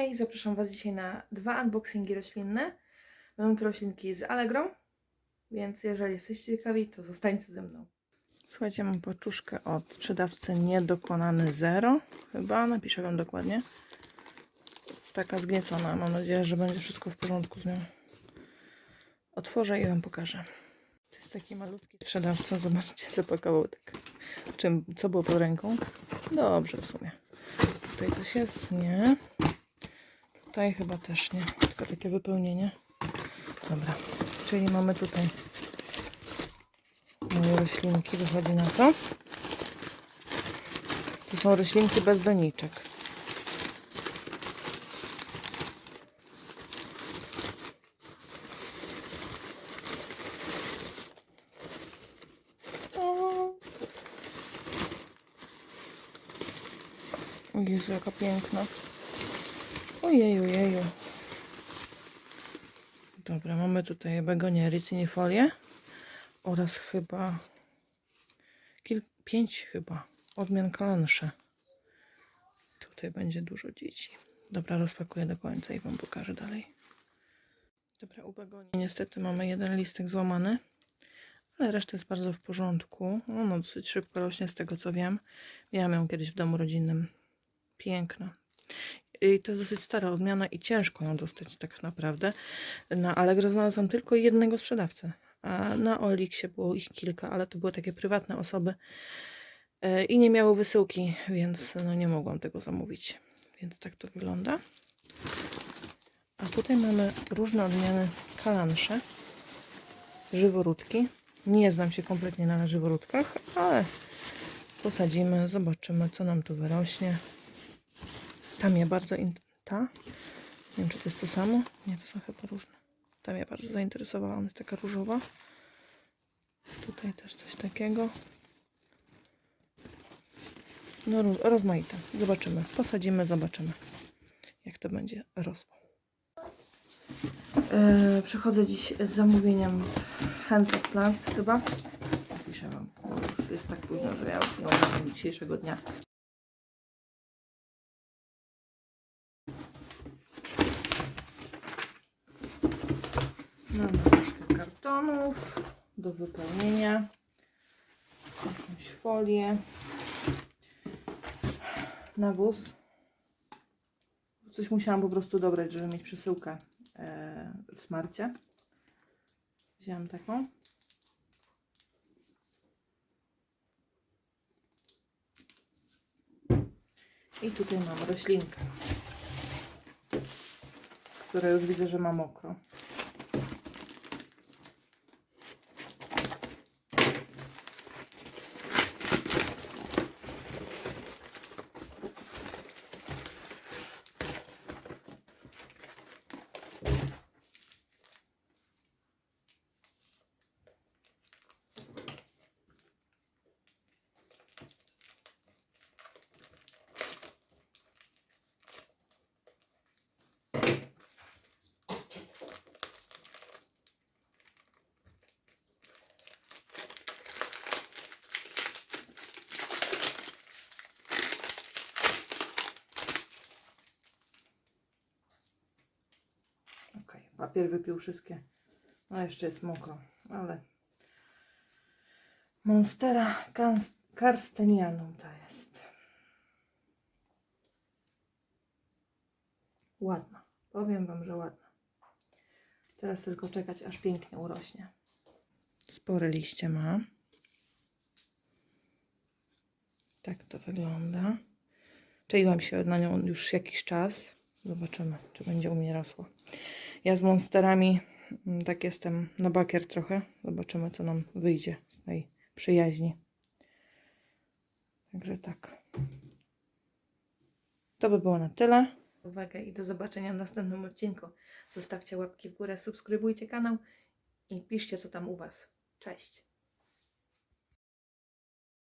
Hej, zapraszam Was dzisiaj na dwa unboxingi roślinne. Będą to roślinki z Allegro, więc jeżeli jesteście ciekawi, to zostańcie ze mną. Słuchajcie, mam paczuszkę od sprzedawcy Niedokonany Zero, chyba, napiszę Wam dokładnie. Taka zgniecona, mam nadzieję, że będzie wszystko w porządku z nią. Otworzę i Wam pokażę. To jest taki malutki sprzedawca, zobaczcie, zapakował tak. Czym, co było pod ręką? Dobrze w sumie. Tutaj coś jest? Nie. Tutaj chyba też nie. Tylko takie wypełnienie. Dobra. Czyli mamy tutaj moje roślinki. Wychodzi na to. To są roślinki bez doniczek. Jezu, jaka piękna. Ojeju, jeju. Dobra, mamy tutaj begonię rycinifolię oraz chyba kil, pięć chyba odmian kalanszy. Tutaj będzie dużo dzieci. Dobra, rozpakuję do końca i Wam pokażę dalej. Dobra, u begonii niestety mamy jeden listek złamany, ale reszta jest bardzo w porządku. Ona dosyć szybko rośnie z tego co wiem. Miałam ją kiedyś w domu rodzinnym. Piękna. I to jest dosyć stara odmiana i ciężko ją dostać tak naprawdę. Na Allegro znalazłam tylko jednego sprzedawcę, a na Oliksie było ich kilka, ale to były takie prywatne osoby e, i nie miały wysyłki, więc no nie mogłam tego zamówić. Więc tak to wygląda. A tutaj mamy różne odmiany kalansze, żyworódki. Nie znam się kompletnie na żyworódkach, ale posadzimy, zobaczymy co nam tu wyrośnie. Ta mnie bardzo. Ta? Nie wiem, czy to jest to samo. Nie, to są chyba różne. Ta mnie bardzo zainteresowała. Ona jest taka różowa. Tutaj też coś takiego. No, roz, rozmaite. Zobaczymy. Posadzimy, zobaczymy, jak to będzie rosło. Yy, przychodzę dziś z zamówieniem z Hands of Plants chyba. Piszę Wam. Już jest tak późno, że ja już nie dzisiejszego dnia. Mam troszkę kartonów do wypełnienia. Jakąś folię. Nawóz. Coś musiałam po prostu dobrać, żeby mieć przesyłkę e, w smarcie. Wzięłam taką. I tutaj mam roślinkę, która już widzę, że ma mokro. Papier wypił wszystkie. No jeszcze jest mokro, ale Monstera Karstenianum to jest. Ładna. Powiem Wam, że ładna. Teraz tylko czekać, aż pięknie urośnie. Spore liście ma. Tak to wygląda. Czaiłam się na nią już jakiś czas. Zobaczymy, czy będzie u mnie rosła. Ja z monsterami mm, tak jestem na bakier trochę. Zobaczymy, co nam wyjdzie z tej przyjaźni. Także tak. To by było na tyle. Uwaga i do zobaczenia w następnym odcinku. Zostawcie łapki w górę, subskrybujcie kanał i piszcie, co tam u Was. Cześć!